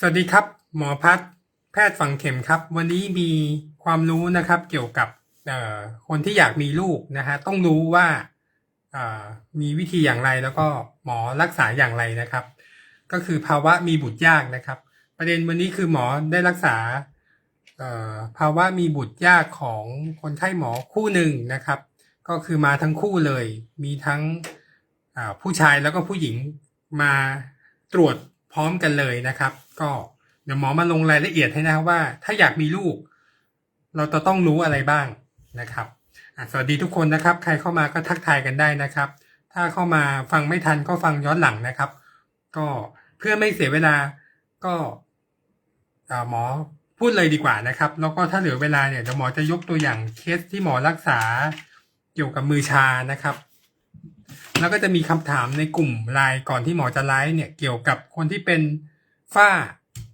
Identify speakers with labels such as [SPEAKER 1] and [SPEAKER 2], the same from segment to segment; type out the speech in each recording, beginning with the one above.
[SPEAKER 1] สวัสดีครับ หมอพัฒน์แพทย์ฝังเข็มครับ วันนี้มีความรู้นะครับเกี่ยวกับคนที่อยากมีลูกนะฮะต้องรู้ว่ามีวิธีอย่างไรแล้วก็หมอรักษาอย่างไรนะครับ ก็คือภาวะมีบุตรยากนะครับ ประเด็นวันนี้คือหมอได้รักษาภาวะมีบุตรยากของคนไข้หมอคู่หนึ่งนะครับ ก็คือมาทั้งคู่เลย มีทั้งผู้ชายแล้วก็ผู้หญิงมาตรวจ พร้อมกันเลยนะครับ ก็เดี๋ยวหมอมาลงรายละเอียดให้นะครับว่า ถ้าอยากมีลูก เราจะต้องรู้อะไรบ้างนะครับสวัสดีทุกคนนะครับ ใครเข้ามาก็ทักทายกันได้นะครับ ถ้าเข้ามาฟังไม่ทันก็ฟังย้อนหลังนะครับ ก็เพื่อไม่เสียเวลาก็าหมอพูดเลยดีกว่านะครับ แล้วก็ถ้าเหลือเวลาเนี่ยเดี๋ยวหมอจะยกตัวอย่างเคสที่หมอรักษาเกี่ยวกับมือชานะครับ แล้วก็จะมีคำถามในกลุ่มไลน์ก่อนที่หมอจะไลฟ์เนี่ยเกี่ยวกับคนที่เป็นฝ้า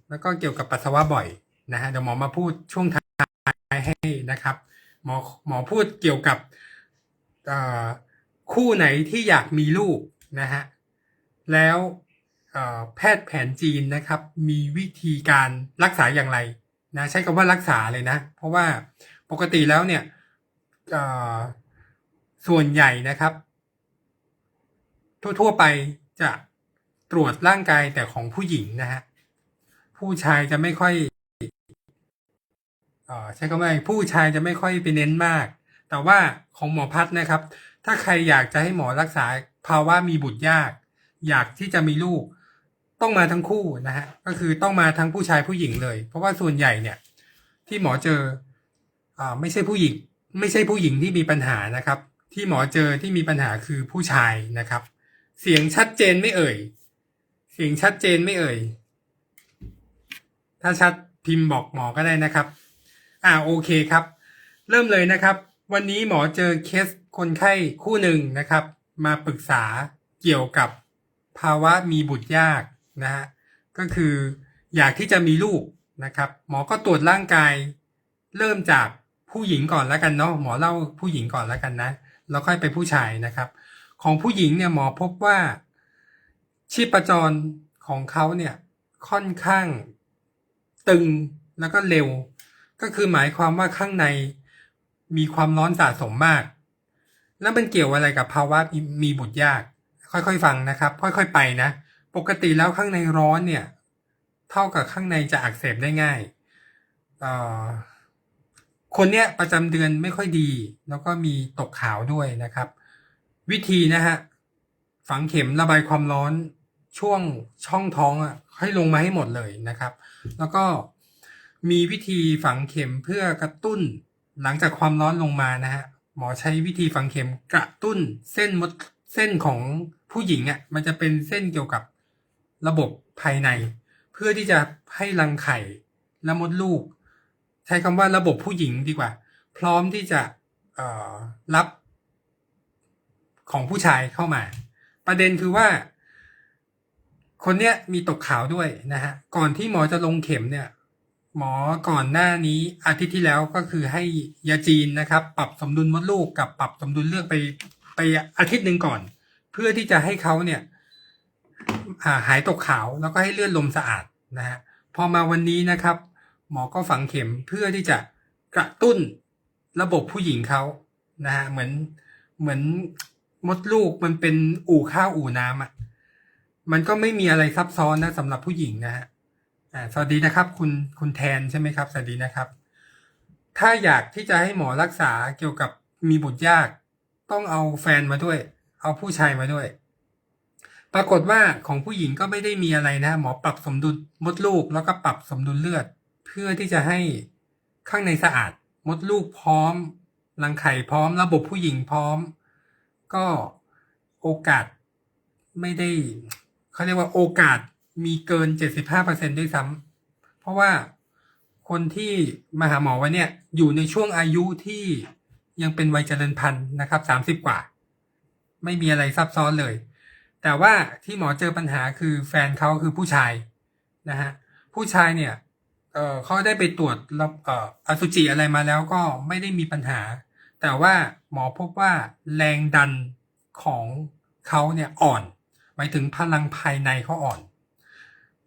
[SPEAKER 1] แล้วก็เกี่ยวกับปัสสาวะบ่อยนะฮะเดี๋ยวหมอมาพูดช่วงท้ายให้นะครับหมอหมอพูดเกี่ยวกับคู่ไหนที่อยากมีลูกนะฮะแล้วแพทย์แผนจีนนะครับ มีวิธีการรักษาอย่างไรนะใช้คำว่ารักษาเลยนะ เพราะว่าปกติแล้วเนี่ยส่วนใหญ่นะครับ ทั่ว ๆ ไปจะตรวจร่างกายแต่ของผู้หญิงนะฮะ ผู้ชายจะไม่ค่อยออใช้คำว่าผู้ชายจะไม่ค่อยไปเน้นมาก แต่ว่าของหมอพัฒน์นะครับ ถ้าใครอยากจะให้หมอรักษาภาวะมีบุตรยาก อยากที่จะมีลูก ต้องมาทั้งคู่นะฮะ ก็คือต้องมาทั้งผู้ชายผู้หญิงเลย เพราะว่าส่วนใหญ่เนี่ย ที่หมอเจออ่าไม่ใช่ผู้หญิง ไม่ใช่ผู้หญิงที่มีปัญหานะครับ ที่หมอเจอที่มีปัญหาคือผู้ชายนะครับ เสียงชัดเจนไม่เอ่ย เสียงชัดเจนไม่เอ่ย ถ้าชัดพิมพ์บอกหมอก็ได้นะครับ อ่าโอเคครับ เริ่มเลยนะครับ วันนี้หมอเจอเคสคนไข้คู่หนึ่งนะครับ มาปรึกษาเกี่ยวกับภาวะมีบุตรยากนะฮะก็คืออยากที่จะมีลูกนะครับ หมอก็ตรวจร่างกาย เริ่มจากผู้หญิงก่อนแล้วกันเนาะหมอเล่าผู้หญิงก่อนแล้วกันนะแล้วค่อยไปผู้ชายนะครับ ของผู้หญิงเนี่ยหมอพบว่าชีพจรของเขาเนี่ยค่อนข้างตึงแล้วก็เร็ว ก็คือหมายความว่าข้างในมีความร้อนสะสมมาก แล้วมันเกี่ยวอะไรกับภาวะมีบุตรยาก ค่อยๆฟังนะครับ ค่อยๆไปนะ ปกติแล้วข้างในร้อนเนี่ย เท่ากับข้างในจะอักเสบได้ง่ายคนเนี้ยประจำเดือนไม่ค่อยดี แล้วก็มีตกขาวด้วยนะครับ วิธีนะฮะ ฝังเข็มระบายความร้อนช่วงช่องท้องอะให้ลงมาให้หมดเลยนะครับ แล้วก็มีวิธีฝังเข็มเพื่อกระตุ้นหลังจากความร้อนลงมานะฮะหมอใช้วิธีฝังเข็มกระตุ้นเส้นมดเส้นของผู้หญิงอะมันจะเป็นเส้นเกี่ยวกับระบบภายใน เพื่อที่จะให้รังไข่และมดลูก ใช้คำว่าระบบผู้หญิงดีกว่า พร้อมที่จะเอ่อรับ ของผู้ชายเข้ามา ประเด็นคือว่า คนเนี้ยมีตกขาวด้วยนะฮะก่อนที่หมอจะลงเข็มเนี่ย หมอก่อนหน้านี้อาทิตย์ที่แล้วก็คือให้ยาจีนนะครับ ปรับสมดุลมดลูกกับปรับสมดุลเลือดไปไปอาทิตย์หนึ่งก่อน เพื่อที่จะให้เขาเนี่ยาหายตกขาวแล้วก็ให้เลือดลมสะอาดนะฮะพอมาวันนี้นะครับ หมอก็ฝังเข็มเพื่อที่จะกระตุ้นระบบผู้หญิงเขานะฮะเหมือนเหมือน มดลูกมันเป็นอู่ข้าวอู่น้ำอะ มันก็ไม่มีอะไรซับซ้อนนะสำหรับผู้หญิงนะฮะสวัสดีนะครับ คุณคุณแทนใช่ไหมครับ สวัสดีนะครับ ถ้าอยากที่จะให้หมอรักษาเกี่ยวกับมีบุตรยาก ต้องเอาแฟนมาด้วย เอาผู้ชายมาด้วย ปรากฏว่าของผู้หญิงก็ไม่ได้มีอะไรนะ หมอปรับสมดุลมดลูกแล้วก็ปรับสมดุลเลือด เพื่อที่จะให้ข้างในสะอาด มดลูกพร้อมรังไข่พร้อม ระบบผู้หญิงพร้อม ก็โอกาสไม่ได้เขาเรียกว่าโอกาสมีเกิน 75%ด้วยซ้ำเพราะว่าคนที่มาหาหมอวันเนี้ยอยู่ในช่วงอายุที่ยังเป็นวัยเจริญพันธุ์นะครับ 30 กว่า ไม่มีอะไรซับซ้อนเลย แต่ว่าที่หมอเจอปัญหาคือแฟนเขาคือผู้ชายนะฮะผู้ชายเนี่ยเเขาได้ไปตรวจแล้วเอออสุจิอะไรมาแล้วก็ไม่ได้มีปัญหา แต่ว่า หมอพบว่าแรงดันของเขาเนี่ยอ่อน หมายถึงพลังภายในเขาอ่อน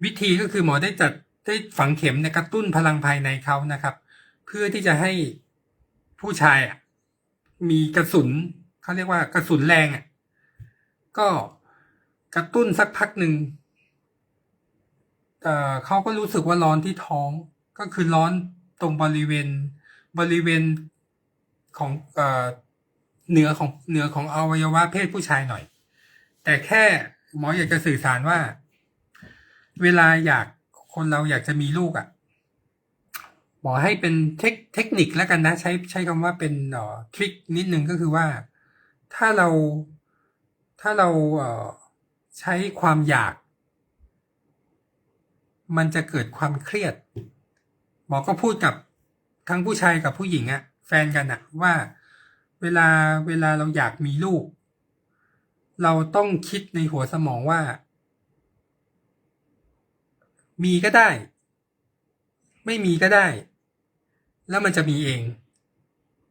[SPEAKER 1] วิธีก็คือหมอได้จัดได้ฝังเข็มเนี่ยกระตุ้นพลังภายในเขานะครับ เพื่อที่จะให้ผู้ชายอะมีกระสุนเขาเรียกว่ากระสุนแรงอะก็กระตุ้นสักพักหนึ่งเอ่อเขาก็รู้สึกว่าร้อนที่ท้องก็คือร้อนตรงบริเวณบริเวณของเอ่อ เหนือของเหนือของอวัยวะเพศผู้ชายหน่อย แต่แค่หมออยากจะสื่อสารว่า เวลาอยากคนเราอยากจะมีลูกอะ่ะหมอให้เป็นเทคเทคนิคแล้วกันนะ ใช้ใช้คำว่าเป็นเอ่อทริคนิดนึงก็คือว่า ถ้าเราถ้าเราเอ่อใช้ความอยาก มันจะเกิดความเครียด หมอก็พูดกับทั้งผู้ชายกับผู้หญิงอะแฟนกันอะว่า เวลาเวลาเราอยากมีลูก เราต้องคิดในหัวสมองว่า มีก็ได้ ไม่มีก็ได้ แล้วมันจะมีเอง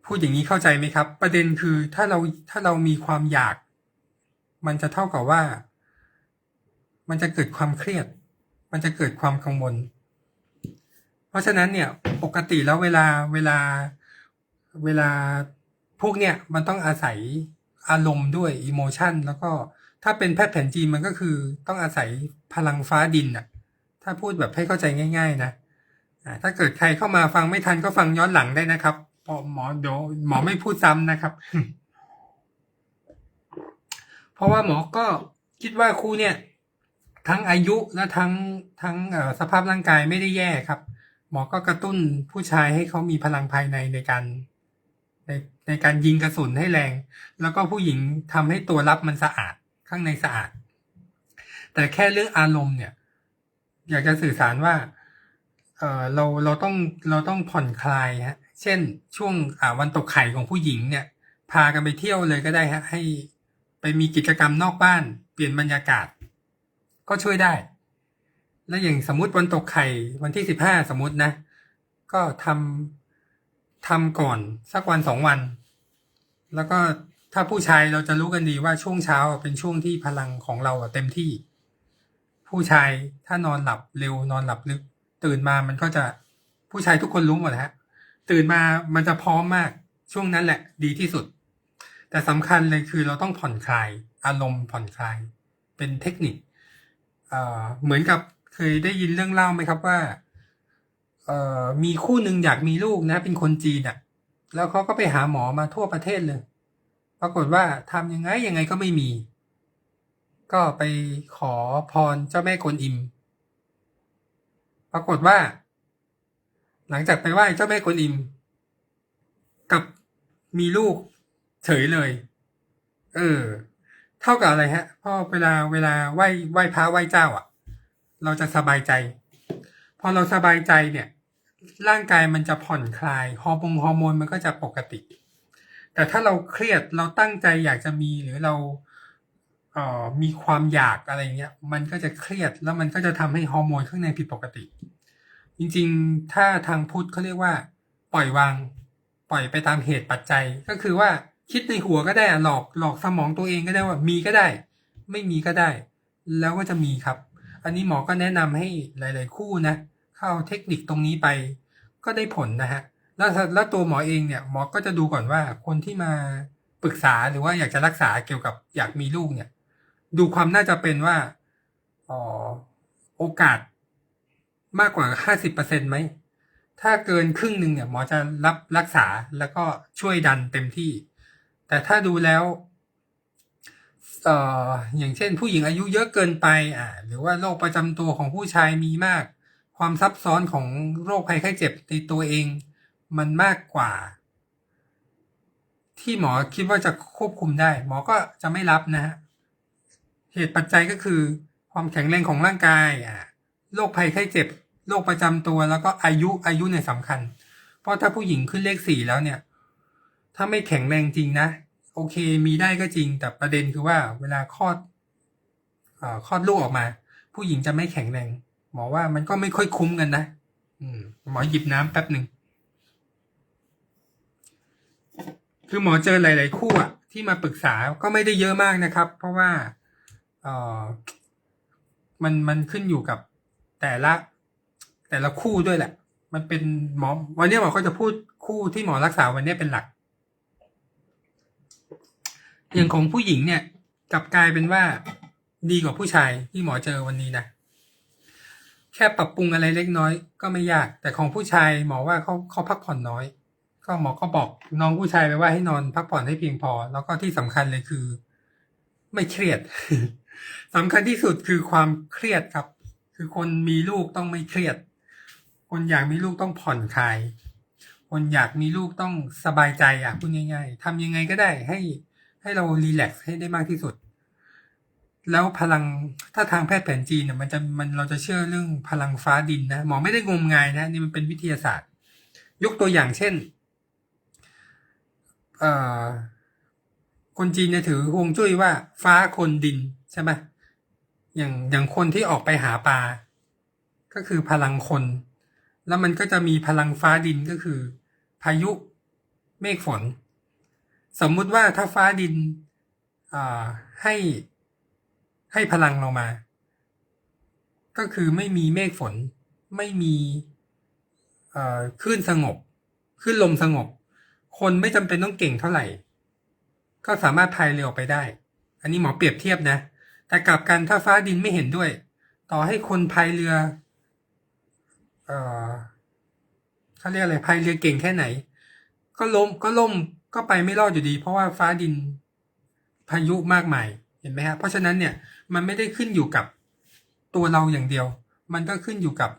[SPEAKER 1] พูดอย่างนี้เข้าใจไหมครับ ประเด็นคือถ้าเราถ้าเรามีความอยาก มันจะเท่ากับว่า มันจะเกิดความเครียด มันจะเกิดความกังวล เพราะฉะนั้นเนี่ยปกติแล้วเวลาเวลาเวลา พวกเนี่ยมันต้องอาศัยอารมณ์ด้วยอิโมชันแล้วก็ถ้าเป็นแพทย์แผนจีนมันก็คือต้องอาศัยพลังฟ้าดินน่ะถ้าพูดแบบให้เข้าใจง่าย ๆ นะถ้าเกิดใครเข้ามาฟังไม่ทันก็ฟังย้อนหลังได้นะครับพราะหมอเดี๋ยวหมอไม่พูดซ้ำนะครับ เพราะว่าหมอก็คิดว่าครูเนี่ย ทั้งอายุและทั้งทั้งสภาพร่างกายไม่ได้แย่ครับ หมอก็กระตุ้นผู้ชายให้เขามีพลังภายในในการ ในในการยิงกระสุนให้แรง แล้วก็ผู้หญิงทำให้ตัวรับมันสะอาดข้างในสะอาด แต่แค่เรื่องอารมณ์เนี่ย อยากจะสื่อสารว่าเออเราเราต้องเราต้องผ่อนคลายฮะ เช่นช่วงอ่าวันตกไข่ของผู้หญิงเนี่ย พากันไปเที่ยวเลยก็ได้ฮะ ให้ไปมีกิจกรรมนอกบ้าน เปลี่ยนบรรยากาศ ก็ช่วยได้ แล้วอย่างสมมติวันตกไข่วันที่สิบห้าสมมตินะ ก็ทำ ทำก่อนสักวันสองวัน แล้วก็ถ้าผู้ชายเราจะรู้กันดีว่าช่วงเช้าเป็นช่วงที่พลังของเราเต็มที่ ผู้ชายถ้านอนหลับเร็วนอนหลับลึก ตื่นมามันก็จะผู้ชายทุกคนรู้หมดฮะตื่นมามันจะพร้อมมากช่วงนั้นแหละ ดีที่สุด แต่สำคัญเลยคือเราต้องผ่อนคลายอารมณ์ผ่อนคลาย เป็นเทคนิคเเหมือนกับเคยได้ยินเรื่องเล่าไหมครับว่า เอ่อมีคู่หนึ่งอยากมีลูกนะ เป็นคนจีนอะ่ะ แล้วเขาก็ไปหาหมอมาทั่วประเทศเลย ปรากฏว่าทำยังไงยังไงก็ไม่มี ก็ไปขอพรเจ้าแม่กวนอิม ปรากฏว่า หลังจากไปไหว้เจ้าแม่กวนอิม กับมีลูกเฉยเลย เออ เท่ากับอะไรฮะพราะเวลาเวลาไหว้ไหว้พระไหว้เจ้าอะ เราจะสบายใจ พอเราสบายใจเนี่ย ร่างกายมันจะผ่อนคลายฮอร์โมนฮอร์โมนมันก็จะปกติ แต่ถ้าเราเครียดเราตั้งใจอยากจะมีหรือเราเอ่อมีความอยากอะไรเงี้ย มันก็จะเครียดแล้วมันก็จะทำให้ฮอร์โมนข้างในผิดปกติ จริงๆ ถ้าทางพุทธเขาเรียกว่า ปล่อยวาง ปล่อยไปตามเหตุปัจจัย ก็คือว่าคิดในหัวก็ได้อะหลอกหลอกสมองตัวเองก็ได้ว่ามีก็ได้ ไม่มีก็ได้ แล้วก็จะมีครับ อันนี้หมอก็แนะนำให้หลาย ๆ คู่นะ เข้าเทคนิคตรงนี้ไปก็ได้ผลนะฮะแล้วแล้วตัวหมอเองเนี่ยหมอก็จะดูก่อนว่าคนที่มาปรึกษาหรือว่าอยากจะรักษาเกี่ยวกับอยากมีลูกเนี่ย ดูความน่าจะเป็นว่าอ๋อโอกาสมากกว่าห้าสิบเปอร์เซ็นไหม ถ้าเกินครึ่งหนึ่งเนี่ยหมอจะรับรักษาแล้วก็ช่วยดันเต็มที่ แต่ถ้าดูแล้วเอ่ออย่างเช่นผู้หญิงอายุเยอะเกินไปอ่าหรือว่าโรคประจำตัวของผู้ชายมีมาก ความซับซ้อนของโรคภัยไข้เจ็บในตัวเอง มันมากกว่า ที่หมอคิดว่าจะควบคุมได้ หมอก็จะไม่รับนะฮะเหตุปัจจัยก็คือ ความแข็งแรงของร่างกายอ่าโรคภัยไข้เจ็บโรคประจำตัวแล้วก็อายุอายุเนี่ยสำคัญ เพราะถ้าผู้หญิงขึ้นเลขสี่แล้วเนี่ย ถ้าไม่แข็งแรงจริงนะโอเคมีได้ก็จริง แต่ประเด็นคือว่าเวลาคลอดอคลอดลูกออกมา ผู้หญิงจะไม่แข็งแรง หมอว่ามันก็ไม่ค่อยคุ้มกันนะหมอหยิบน้ำแป๊บหนึ่ง คือหมอเจอหลาย ๆ คู่อะที่มาปรึกษาก็ไม่ได้เยอะมากนะครับ เพราะว่าเออมันมันขึ้นอยู่กับแต่ละ แต่ละคู่ด้วยแหละ มันเป็นหมอ วันนี้หมอก็จะพูดคู่ที่หมอรักษาวันนี้เป็นหลัก อย่างของผู้หญิงเนี่ยกลับกลายเป็นว่าดีกว่าผู้ชายที่หมอเจอวันนี้นะ แค่ปรับปรุงอะไรเล็กน้อย ก็ไม่ยาก แต่ของผู้ชายหมอว่าเขาเขาพักผ่อนน้อย ก็หมอก็บอกน้องผู้ชายไปว่าให้นอนพักผ่อนให้เพียงพอ แล้วก็ที่สำคัญเลยคือ ไม่เครียดสำคัญที่สุดคือความเครียดครับ คือคนมีลูกต้องไม่เครียด คนอยากมีลูกต้องผ่อนคลาย คนอยากมีลูกต้องสบายใจอะพูดง่าย ๆทำยังไงก็ได้ให้ให้เรารีแลกซ์ให้ได้มากที่สุด แล้วพลังถ้าทางแพทย์แผนจีนเนี่ยมันจะมันเราจะเชื่อเรื่องพลังฟ้าดินนะหมอไม่ได้งมงายนะนี่มันเป็นวิทยาศาสตร์ ยกตัวอย่างเช่นเอ่อคนจีนเนี่ยถือฮวงจุ้ยว่าฟ้าคนดินใช่ไหมอย่างอย่างคนที่ออกไปหาปลาก็คือพลังคน แล้วมันก็จะมีพลังฟ้าดินก็คือ พายุเมฆฝน สมมุติว่าถ้าฟ้าดินอ่าให้ ให้พลังเรามา ก็คือไม่มีเมฆฝน ไม่มีคลื่นสงบคลื่นลมสงบ คนไม่จำเป็นต้องเก่งเท่าไหร่ ก็สามารถพายเรือออกไปได้ อันนี้หมอเปรียบเทียบนะ แต่กลับกันถ้าฟ้าดินไม่เห็นด้วย ต่อให้คนพายเรือ เออเขาเรียกอะไรพายเรือเก่งแค่ไหน ก็ล้มก็ล่มก็ไปไม่รอดอยู่ดี เพราะว่าฟ้าดินพายุมากมาย เห็นไหมฮะเพราะฉะนั้นเนี่ยมันไม่ได้ขึ้นอยู่กับตัวเราอย่างเดียว มันก็ขึ้นอยู่กับ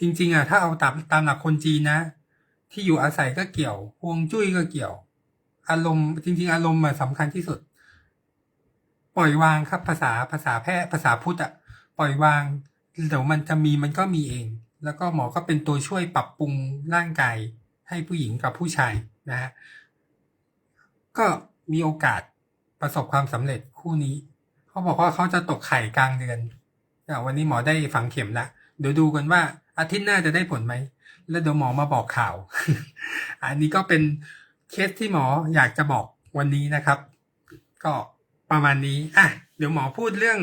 [SPEAKER 1] จริง ๆอะถ้าเอาตามตามหลักคนจีนนะ ที่อยู่อาศัยก็เกี่ยวฮวงจุ้ยก็เกี่ยว อารมณ์ จริง ๆ อารมณ์อะสำคัญที่สุด ปล่อยวางครับภาษาภาษาแพทย์ภาษาพุทธอะปล่อยวางเดี๋ยวมันจะมีมันก็มีเอง แล้วก็หมอก็เป็นตัวช่วยปรับปรุงร่างกายให้ผู้หญิงกับผู้ชายนะฮะก็มีโอกาส ประสบความสำเร็จคู่นี้ เขาบอกว่าเขาจะตกไข่กลางเดือนอวันนี้หมอได้ฝังเข็มล้วเดี๋ยวดูกันว่าอาทิตย์หน้าจะได้ผลไหม แล้วเดี๋ยวหมอมาบอกข่าว อันนี้ก็เป็นเคสที่หมออยากจะบอกวันนี้นะครับ ก็ประมาณนี้อะเดี๋ยวหมอพูดเรื่อง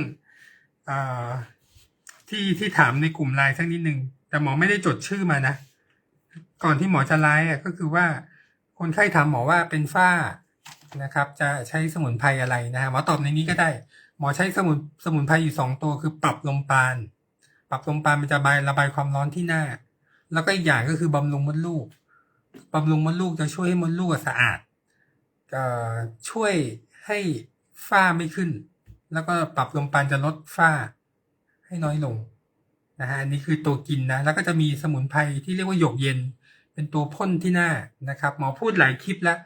[SPEAKER 1] อที่ที่ถามในกลุ่มไลน์สักนิดนึงแต่หมอไม่ได้จดชื่อมานะ ก่อนที่หมอจะไลน์อะก็คือว่าคนไข้ถามหมอว่าเป็นฝ้า นะครับ จะใช้สมุนไพรอะไรนะฮะหมอตอบในนี้ก็ได้ หมอใช้สมุนสมุนไพรอยู่สองตัวคือปรับลมปราณปรับลมปราณมันจะบายระบายความร้อนที่หน้า แล้วก็อีกอย่างก็คือบำรุงมดลูกบำรุงมดลูกจะช่วยให้มดลูกสะอาดอช่วยให้ฝ้าไม่ขึ้น แล้วก็ปรับลมปราณจะลดฝ้าให้น้อยลงนะฮะอันนี้คือตัวกินนะแล้วก็จะมีสมุนไพรที่เรียกว่าหยกเย็น เป็นตัวพ่นที่หน้านะครับ หมอพูดหลายคลิปแล้ว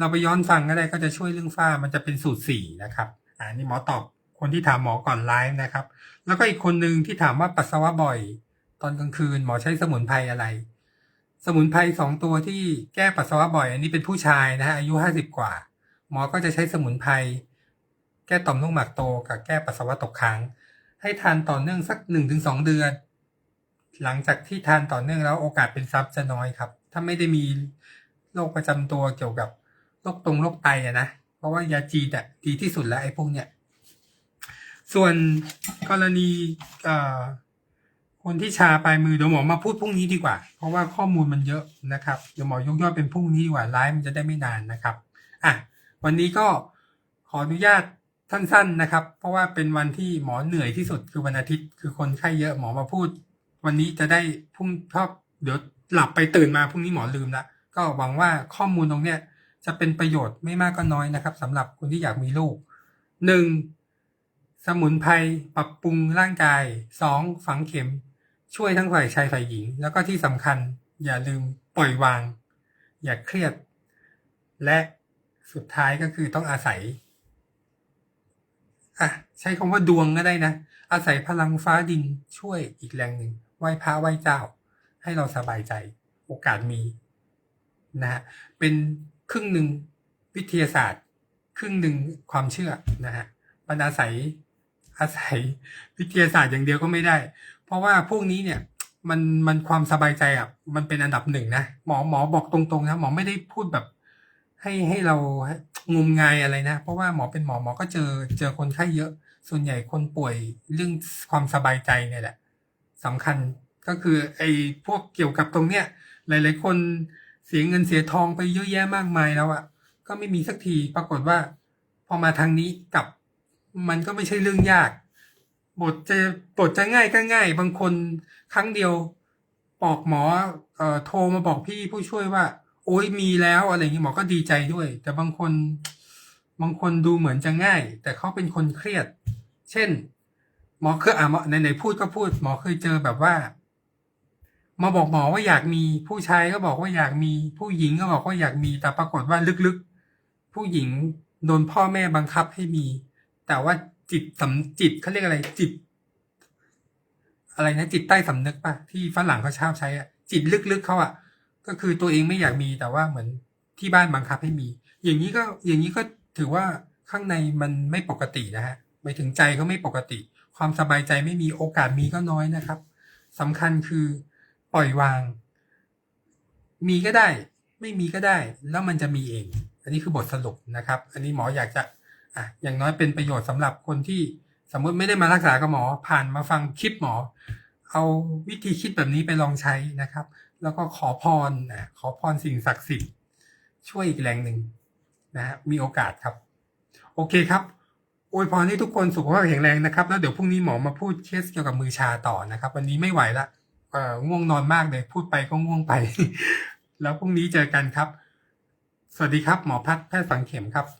[SPEAKER 1] เราไปย้อนฟังก็ได้ก็จะช่วยเรื่องฝ้ามันจะเป็นสูตรสี่นะครับอ่านี่หมอตอบคนที่ถามหมอก่อนไลฟ์นะครับ แล้วก็อีกคนหนึ่งที่ถามว่าปัสสาวะบ่อย ตอนกลางคืนหมอใช้สมุนไพรอะไร สมุนไพรสองตัวที่แก้ปัสสาวะบ่อย อันนี้เป็นผู้ชายนะฮะอายุห้าสิบกว่า หมอก็จะใช้สมุนไพรแก้ต่อมลูกหมากโตกับแก้ปัสสาวะตกค้างให้ทานต่อเนื่องสักหนึ่งถึงสองเดือน หลังจากที่ทานต่อเนื่องแล้วโอกาสเป็นซับจะน้อยครับ ถ้าไม่ได้มีโรคประจำตัวเกี่ยวกับ โรคตรงโรคไตอะนะ เพราะว่ายาจีนอะดีที่สุดแล้วไอ้พวกเนี้ย ส่วนกรณีคนที่ชาปลายมือเดี๋ยวหมอมาพูดพรุ่งนี้ดีกว่า เพราะว่าข้อมูลมันเยอะนะครับเดี๋ยวหมอยกยอดเป็นพรุ่งนี้ดีกว่าไลฟ์มันจะได้ไม่นานนะครับอะวันนี้ก็ขออนุญาตสั้นๆนะครับ เพราะว่าเป็นวันที่หมอเหนื่อยที่สุดคือวันอาทิตย์ คือคนไข้เยอะหมอมาพูด วันนี้จะได้พรุ่งชอบเดี๋ยวหลับไปตื่นมาพรุ่งนี้หมอลืมละก็หวังว่าข้อมูลตรงเนี้ย จะเป็นประโยชน์ไม่มากก็น้อยนะครับสำหรับคนที่อยากมีลูกหนึ่งสมุนไพรปรับปรุงร่างกายสองฝังเข็มช่วยทั้งฝ่ายชายฝ่ายหญิง แล้วก็ที่สำคัญอย่าลืมปล่อยวาง อย่าเครียด และสุดท้ายก็คือต้องอาศัยอะใช้คำว่าดวงก็ได้นะ อาศัยพลังฟ้าดินช่วยอีกแรงหนึ่งไหว้พระไหว้เจ้า ให้เราสบายใจ โอกาสมีนะฮะเป็น ครึ่งหนึ่งวิทยาศาสตร์ ครึ่งหนึ่งความเชื่อนะฮะมันอาศัยอาศัยวิทยาศาสตร์อย่างเดียวก็ไม่ได้ เพราะว่าพวกนี้เนี่ยมันมันความสบายใจอะมันเป็นอันดับหนึ่งนะหมอหมอบอกตรงๆนะหมอไม่ได้พูดแบบ ให้ให้เรางมงายอะไรนะ เพราะว่าหมอเป็นหมอหมอก็เจอเจอคนไข้เยอะ ส่วนใหญ่คนป่วยเรื่องความสบายใจเนี่ยแหละสำคัญก็ก็คือไอ้พวกเกี่ยวกับตรงเนี้ยหลาย ๆ คน เสียเงินเสียทองไปเยอะแยะมากมายแล้วอะก็ไม่มีสักทีปรากฏว่า พอมาทางนี้กลับ มันก็ไม่ใช่เรื่องยาก บทจะบทจะง่ายก็ง่าย บางคนครั้งเดียวบอกหมอเอ่อโทรมาบอกพี่ผู้ช่วยว่า โอ้ยมีแล้วอะไรอย่างนี้หมอก็ดีใจด้วย แต่บางคน บางคนดูเหมือนจะง่าย แต่เขาเป็นคนเครียด เช่น หมอเคยอะหมอไหนๆพูดก็พูด หมอเคยเจอแบบว่า มาบอกหมอว่าอยากมี ผู้ชายก็บอกว่าอยากมี ผู้หญิงก็บอกว่าอยากมี แต่ปรากฏว่าลึกๆ ผู้หญิงโดนพ่อแม่บังคับให้มี แต่ว่าจิตสำจิตเขาเรียกอะไรจิต อะไรนะจิตใต้สำนึกป่ะที่ฝรั่งเขาชอบใช้อะจิตลึกๆเขาอะก็คือตัวเองไม่อยากมีแต่ว่าเหมือนที่บ้านบังคับให้มี อย่างนี้ก็อย่างนี้ก็ถือว่าข้างในมันไม่ปกตินะฮะหมายถึงใจเขาไม่ปกติ ความสบายใจไม่มีโอกาสมีก็น้อยนะครับสำคัญคือ ปล่อยวาง มีก็ได้ ไม่มีก็ได้ แล้วมันจะมีเอง อันนี้คือบทสรุปนะครับ อันนี้หมออยากจะอะอย่างน้อยเป็นประโยชน์สำหรับคนที่สมมติไม่ได้มารักษากับหมอ ผ่านมาฟังคลิปหมอ เอาวิธีคิดแบบนี้ไปลองใช้นะครับ แล้วก็ขอพรนะขอพรสิ่งศักดิ์สิทธิ์ช่วยอีกแรงหนึ่งนะฮะมีโอกาสครับ โอเคครับอวยพรให้ทุกคนสุขภาพแข็งแรงนะครับ แล้วเดี๋ยวพรุ่งนี้หมอมาพูดเคสเกี่ยวกับมือชาต่อนะครับ วันนี้ไม่ไหวละ ง่วงนอนมากเลยพูดไปก็ง่วงไป แล้วพรุ่งนี้เจอกันครับ สวัสดีครับหมอพัฒน์แพทย์ฝังเข็มครับ